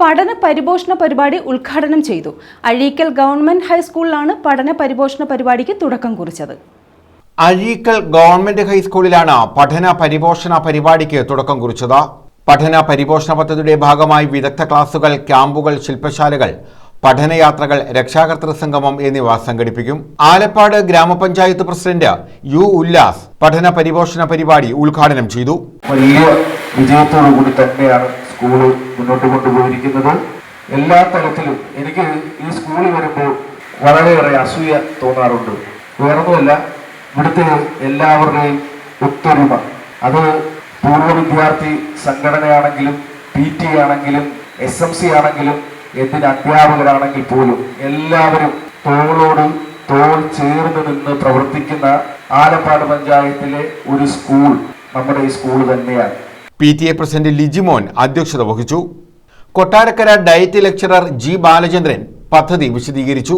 പഠന പരിപോഷണ പരിപാടി ഉദ്ഘാടനം ചെയ്തു. അഴീക്കൽ ഗവൺമെന്റ് ഹൈസ്കൂളിലാണ് പഠന പരിപോഷണ പരിപാടിക്ക് തുടക്കം കുറിച്ചത്. അഴീക്കൽ ഗവൺമെന്റ് ഹൈസ്കൂളിലാണ് പഠന പരിപോഷണ പരിപാടിക്ക് തുടക്കം കുറിച്ചത്. പഠന പരിപോഷണ പദ്ധതിയുടെ ഭാഗമായി വിദഗ്ധ ക്ലാസുകൾ ക്യാമ്പുകൾ ശില്പശാലകൾ പഠനയാത്രകൾ രക്ഷാകർത്തൃ സംഗമം എന്നിവ സംഘടിപ്പിക്കും. ആലപ്പാട് ഗ്രാമപഞ്ചായത്ത് പ്രസിഡന്റ് യു ഉല്ലാസ് പഠന പരിപോഷണ പരിപാടി ഉദ്ഘാടനം ചെയ്തു. വലിയ വിജയത്തോടു കൂടി തന്നെയാണ് സ്കൂൾ മുന്നോട്ട് കൊണ്ടുപോയിരിക്കുന്നത്. എല്ലാ തരത്തിലും എനിക്ക് ഈ സ്കൂളിൽ വരുമ്പോൾ വളരെയേറെ അസൂയ തോന്നാറുണ്ട്. വേറൊന്നുമല്ല ഇവിടുത്തെ എല്ലാവരുടെയും ഒത്തൊരുമ. അത് പൂർവ വിദ്യാർത്ഥി സംഘടനയാണെങ്കിലും പി ടി ആണെങ്കിലും എസ് എം സി ആണെങ്കിലും എന്തിന് അധ്യാപകരാണെങ്കിൽ പോലും എല്ലാവരും തോളോട് തോൾ ചേർന്ന് നിന്ന് പ്രവർത്തിക്കുന്ന ആലപ്പാട് പഞ്ചായത്തിലെ ഒരു സ്കൂൾ നമ്മുടെ ഈ സ്കൂൾ തന്നെയാണ്. P T A president Lijimon അധ്യക്ഷത വഹിച്ചു. Kottarakkara diet lecturer G Balachandran പദ്ധതി വിശദീകരിച്ചു.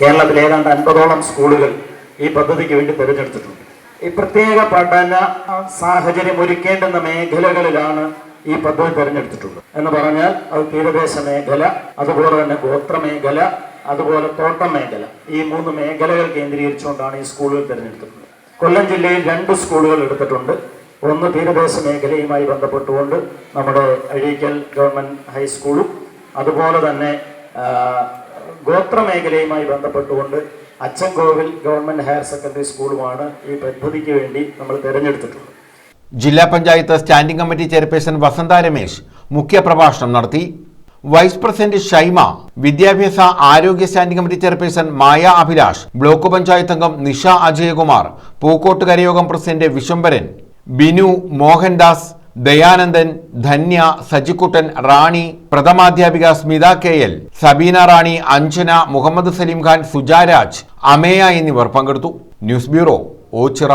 കേരളത്തിൽ ഏതാണ്ട് അൻപതോളം സ്കൂളുകൾ ഈ പദ്ധതിക്ക് വേണ്ടി തിരഞ്ഞെടുത്തിട്ടുണ്ട്. ഈ പ്രത്യേക പഠന സാഹചര്യം ഒരുക്കേണ്ടുന്ന മേഖലകളിലാണ് ഈ പദ്ധതി തിരഞ്ഞെടുത്തിട്ടുള്ളത്. എന്ന് പറഞ്ഞാൽ അത് തീരദേശ മേഖല അതുപോലെ തന്നെ ഗോത്ര മേഖല അതുപോലെ തോട്ടം മേഖല. ഈ മൂന്ന് മേഖലകൾ കേന്ദ്രീകരിച്ചുകൊണ്ടാണ് ഈ സ്കൂളുകൾ തിരഞ്ഞെടുത്തിട്ടുള്ളത്. കൊല്ലം ജില്ലയിൽ രണ്ട് സ്കൂളുകൾ എടുത്തിട്ടുണ്ട്. ഒന്ന് തീരദേശ മേഖലയുമായി ബന്ധപ്പെട്ടുകൊണ്ട് നമ്മുടെ അഴീക്കൽ ഗവൺമെന്റ് ഹൈസ്കൂളും അതുപോലെ തന്നെ ഗോത്ര മേഖലയുമായി ബന്ധപ്പെട്ടുകൊണ്ട് അച്ചൻകോവിൽ ഗവൺമെന്റ് ഹയർ സെക്കൻഡറി സ്കൂളുമാണ് ഈ പദ്ധതിക്ക് വേണ്ടി നമ്മൾ തിരഞ്ഞെടുത്തിട്ടുള്ളത്. ജില്ലാ panchayat standing committee chairperson Vasantha Ramesh മുഖ്യപ്രഭാഷണം നടത്തി. വൈസ് പ്രസിഡന്റ് ഷൈമ വിദ്യാഭ്യാസ ആരോഗ്യ standing committee chairperson Maya Abhilash block panchayat അംഗം നിഷ അജയകുമാർ പൂക്കോട്ട് കരയോഗം പ്രസിഡന്റ് വിശ്വംഭരൻ ബിനു മോഹൻദാസ് ദയാനന്ദൻ ധന്യ സജിക്കുട്ടൻ റാണി പ്രഥമാധ്യാപിക സ്മിത കെ എൽ സബീന റാണി അഞ്ജന മുഹമ്മദ് സലീം ഖാൻ സുജാരാജ് അമേയ എന്നിവർ പങ്കെടുത്തു. News bureau Ochira.